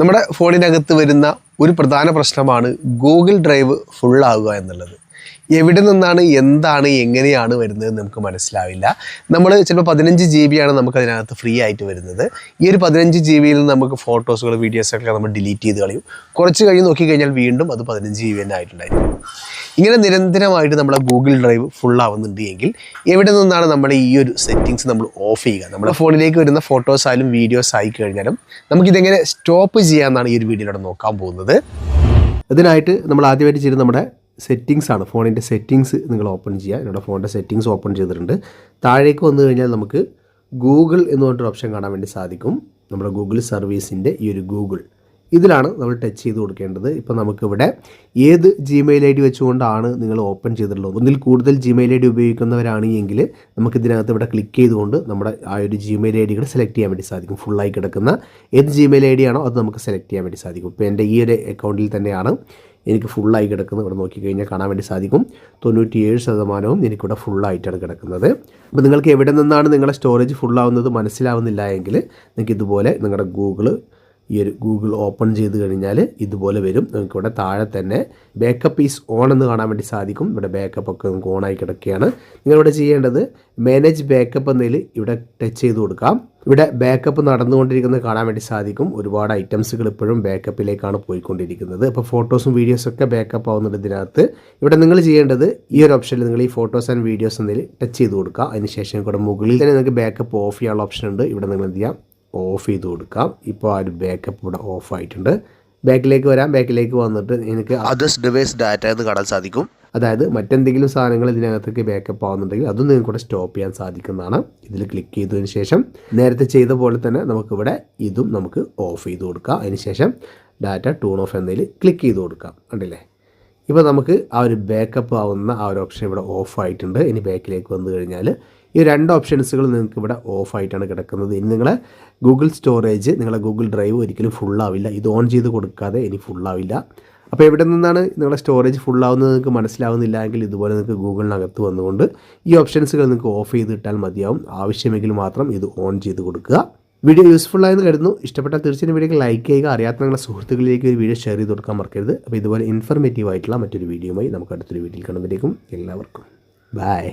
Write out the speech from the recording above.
നമ്മുടെ ഫോണിനകത്ത് വരുന്ന ഒരു പ്രധാന പ്രശ്നമാണ് ഗൂഗിൾ ഡ്രൈവ് ഫുള്ളാവുക എന്നുള്ളത്. എവിടെ നിന്നാണ് എന്താണ് എങ്ങനെയാണ് വരുന്നത് നമുക്ക് മനസ്സിലാവില്ല. നമ്മൾ ചിലപ്പോൾ പതിനഞ്ച് ജി ആണ് നമുക്ക് അതിനകത്ത് ഫ്രീ ആയിട്ട് വരുന്നത്. ഈ ഒരു പതിനഞ്ച് ജി ബിയിൽ നിന്ന് നമുക്ക് ഫോട്ടോസുകൾ വീഡിയോസൊക്കെ നമ്മൾ ഡിലീറ്റ് ചെയ്ത് കളയും. കുറച്ച് കഴിഞ്ഞ് നോക്കിക്കഴിഞ്ഞാൽ വീണ്ടും അത് പതിനഞ്ച് ജി ബി തന്നെ ആയിട്ടുണ്ടായിരിക്കും. ഇങ്ങനെ നിരന്തരമായിട്ട് നമ്മുടെ ഗൂഗിൾ ഡ്രൈവ് ഫുൾ ആവുന്നുണ്ട് എങ്കിൽ എവിടെ നിന്നാണ് നമ്മുടെ ഈ ഒരു സെറ്റിങ്സ് നമ്മൾ ഓഫ് ചെയ്യുക? നമ്മുടെ ഫോണിലേക്ക് വരുന്ന ഫോട്ടോസ് ആയാലും വീഡിയോസ് ആയി കഴിഞ്ഞാലും നമുക്കിതെങ്ങനെ സ്റ്റോപ്പ് ചെയ്യാമെന്നാണ് ഈ ഒരു വീഡിയോയിലൂടെ നോക്കാൻ പോകുന്നത്. അതിനായിട്ട് നമ്മൾ ആദ്യമായിട്ട് ചെയ്യുന്നത് നമ്മുടെ സെറ്റിങ്സ് ആണ്. ഫോണിന്റെ സെറ്റിങ്സ് നിങ്ങൾ ഓപ്പൺ ചെയ്യുക. എന്നോട് ഫോണിന്റെ സെറ്റിങ്സ് ഓപ്പൺ ചെയ്തിട്ടുണ്ട്. താഴേക്ക് വന്നു കഴിഞ്ഞാൽ നമുക്ക് ഗൂഗിൾ എന്ന് പറഞ്ഞിട്ടൊരു ഓപ്ഷൻ കാണാൻ വേണ്ടി സാധിക്കും. നമ്മുടെ ഗൂഗിൾ സർവീസിന്റെ ഈ ഒരു ഗൂഗിൾ ഇതിലാണ് നമ്മൾ ടച്ച് ചെയ്ത് കൊടുക്കേണ്ടത്. ഇപ്പോൾ നമുക്കിവിടെ ഏത് ജിമെയിൽ ഐ ഡി വെച്ചുകൊണ്ടാണ് നിങ്ങൾ ഓപ്പൺ ചെയ്തിട്ടുള്ളത്? ഒന്നിൽ കൂടുതൽ ജിമെയിൽ ഐ ഡി ഉപയോഗിക്കുന്നവരാണ് എങ്കിൽ നമുക്ക് ഇതിനകത്ത് ഇവിടെ ക്ലിക്ക് ചെയ്തുകൊണ്ട് നമ്മുടെ ആ ഒരു ജിമെയിൽ ഐ ഡികൾ സെലക്ട് ചെയ്യാൻ വേണ്ടി സാധിക്കും. ഫുള്ളായി കിടക്കുന്ന ഏത് ജിമെയിൽ ഐ ഡി ആണോ അത് നമുക്ക് സെലക്ട് ചെയ്യാൻ വേണ്ടി സാധിക്കും. ഇപ്പോൾ എന്റെ ഈ ഒരു അക്കൗണ്ടിൽ തന്നെയാണ് എനിക്ക് ഫുള്ളായി കിടക്കുന്നത്. ഇവിടെ നോക്കിക്കഴിഞ്ഞാൽ കാണാൻ വേണ്ടി സാധിക്കും. തൊണ്ണൂറ്റിയേഴ് ശതമാനവും എനിക്കിവിടെ ഫുള്ളായിട്ടാണ് കിടക്കുന്നത്. അപ്പോൾ നിങ്ങൾക്ക് എവിടെ നിന്നാണ് നിങ്ങളുടെ സ്റ്റോറേജ് ഫുള്ളാവുന്നത് മനസ്സിലാവുന്നില്ല എങ്കിൽ നിങ്ങൾക്ക് ഇതുപോലെ നിങ്ങളുടെ ഗൂഗിൾ ഈ ഒരു ഗൂഗിൾ ഓപ്പൺ ചെയ്ത് കഴിഞ്ഞാൽ ഇതുപോലെ വരും. നിങ്ങൾക്ക് ഇവിടെ താഴെ തന്നെ ബാക്കപ്പ് ഈസ് ഓൺ എന്ന് കാണാൻ വേണ്ടി സാധിക്കും. ഇവിടെ ബാക്കപ്പ് ഒക്കെ ഓൺ ആയി കിടക്കുകയാണ്. നിങ്ങൾ ഇവിടെ ചെയ്യേണ്ടത് മാനേജ് ബാക്കപ്പ് എന്നതിൽ ഇവിടെ ടച്ച് ചെയ്ത് കൊടുക്കാം. ഇവിടെ ബാക്കപ്പ് നടന്നുകൊണ്ടിരിക്കുന്നത് കാണാൻ വേണ്ടി സാധിക്കും. ഒരുപാട് ഐറ്റംസുകൾ ഇപ്പോഴും ബാക്കപ്പിലേക്കാണ് പോയിക്കൊണ്ടിരിക്കുന്നത്. അപ്പോൾ ഫോട്ടോസും വീഡിയോസൊക്കെ ബാക്കപ്പ് ആവുന്നുണ്ട് ഇതിനകത്ത്. ഇവിടെ നിങ്ങൾ ചെയ്യേണ്ടത് ഈ ഒരു ഓപ്ഷനിൽ നിങ്ങൾ ഈ ഫോട്ടോസ് ആൻഡ് വീഡിയോസ് എന്നതിൽ ടച്ച് ചെയ്ത് കൊടുക്കുക. അതിനുശേഷം ഇവിടെ മുകളിൽ തന്നെ നിങ്ങൾക്ക് ബാക്കപ്പ് ഓഫ് ചെയ്യാനുള്ള ഓപ്ഷൻ ഉണ്ട്. ഇവിടെ നിങ്ങൾ എന്ത് ചെയ്യാം? ഓഫ് ചെയ്ത് കൊടുക്കാം. ഇപ്പോൾ ആ ഒരു ബാക്കപ്പ് ഇവിടെ ഓഫ് ആയിട്ടുണ്ട്. ബാക്കിലേക്ക് വരാം. ബാക്കിലേക്ക് വന്നിട്ട് എനിക്ക് അതേഴ്സ് ഡിവൈസ് ഡാറ്റ എന്ന് കാണാൻ സാധിക്കും. അതായത് മറ്റെന്തെങ്കിലും സാധനങ്ങൾ ഇതിനകത്തേക്ക് ബാക്കപ്പ് ആവുന്നുണ്ടെങ്കിൽ അതും നിങ്ങൾക്ക് ഇവിടെ സ്റ്റോപ്പ് ചെയ്യാൻ സാധിക്കുന്നതാണ്. ഇതിൽ ക്ലിക്ക് ചെയ്തതിന് ശേഷം നേരത്തെ ചെയ്ത പോലെ തന്നെ നമുക്കിവിടെ ഇതും നമുക്ക് ഓഫ് ചെയ്ത് കൊടുക്കാം. അതിനുശേഷം ഡാറ്റ ടൂൺ ഓഫ് എന്നതിൽ ക്ലിക്ക് ചെയ്ത് കൊടുക്കാം. കണ്ടില്ലേ? ഇപ്പോൾ നമുക്ക് ആ ഒരു ബാക്കപ്പ് ആവുന്ന ആ ഒരു ഓപ്ഷൻ ഇവിടെ ഓഫ് ആയിട്ടുണ്ട്. ഇനി ബാക്കിലേക്ക് വന്നു കഴിഞ്ഞാൽ ഈ രണ്ട് ഓപ്ഷൻസുകൾ നിങ്ങൾക്ക് ഇവിടെ ഓഫായിട്ടാണ് കിടക്കുന്നത്. ഇനി നിങ്ങളെ ഗൂഗിൾ സ്റ്റോറേജ് നിങ്ങളെ ഗൂഗിൾ ഡ്രൈവ് ഒരിക്കലും ഫുള്ളാവില്ല ഇത് ഓൺ ചെയ്ത് കൊടുക്കാതെ ഇനി ഫുള്ളാവില്ല അപ്പോൾ എവിടെ നിന്നാണ് നിങ്ങളുടെ സ്റ്റോറേജ് ഫുള്ളാവുന്നത് നിങ്ങൾക്ക് മനസ്സിലാവുന്നില്ല എങ്കിൽ ഇതുപോലെ നിങ്ങൾക്ക് ഗൂഗിളിനകത്ത് വന്നുകൊണ്ട് ഈ ഓപ്ഷൻസുകൾ നിങ്ങൾക്ക് ഓഫ് ചെയ്ത് ഇട്ടാൽ മതിയാവും. ആവശ്യമെങ്കിൽ മാത്രം ഇത് ഓൺ ചെയ്ത് കൊടുക്കുക. വീഡിയോ യൂസ്ഫുൾ ആയെന്ന് കരുതുന്നു. ഇഷ്ടപ്പെട്ടാൽ തീർച്ചയായും വീഡിയോ ലൈക്ക് ചെയ്യുക. അറിയാത്ത നിങ്ങളുടെ സുഹൃത്തുക്കളിലേക്ക് ഒരു വീഡിയോ ഷെയർ ചെയ്ത് കൊടുക്കാൻ മറക്കരുത്. അപ്പോൾ ഇതുപോലെ ഇൻഫർമേറ്റീവ് ആയിട്ടുള്ള മറ്റൊരു വീഡിയോയുമായി നമുക്ക് അടുത്തൊരു വീഡിയോയിൽ കാണുമ്പോഴേക്കും എല്ലാവർക്കും. ബൈ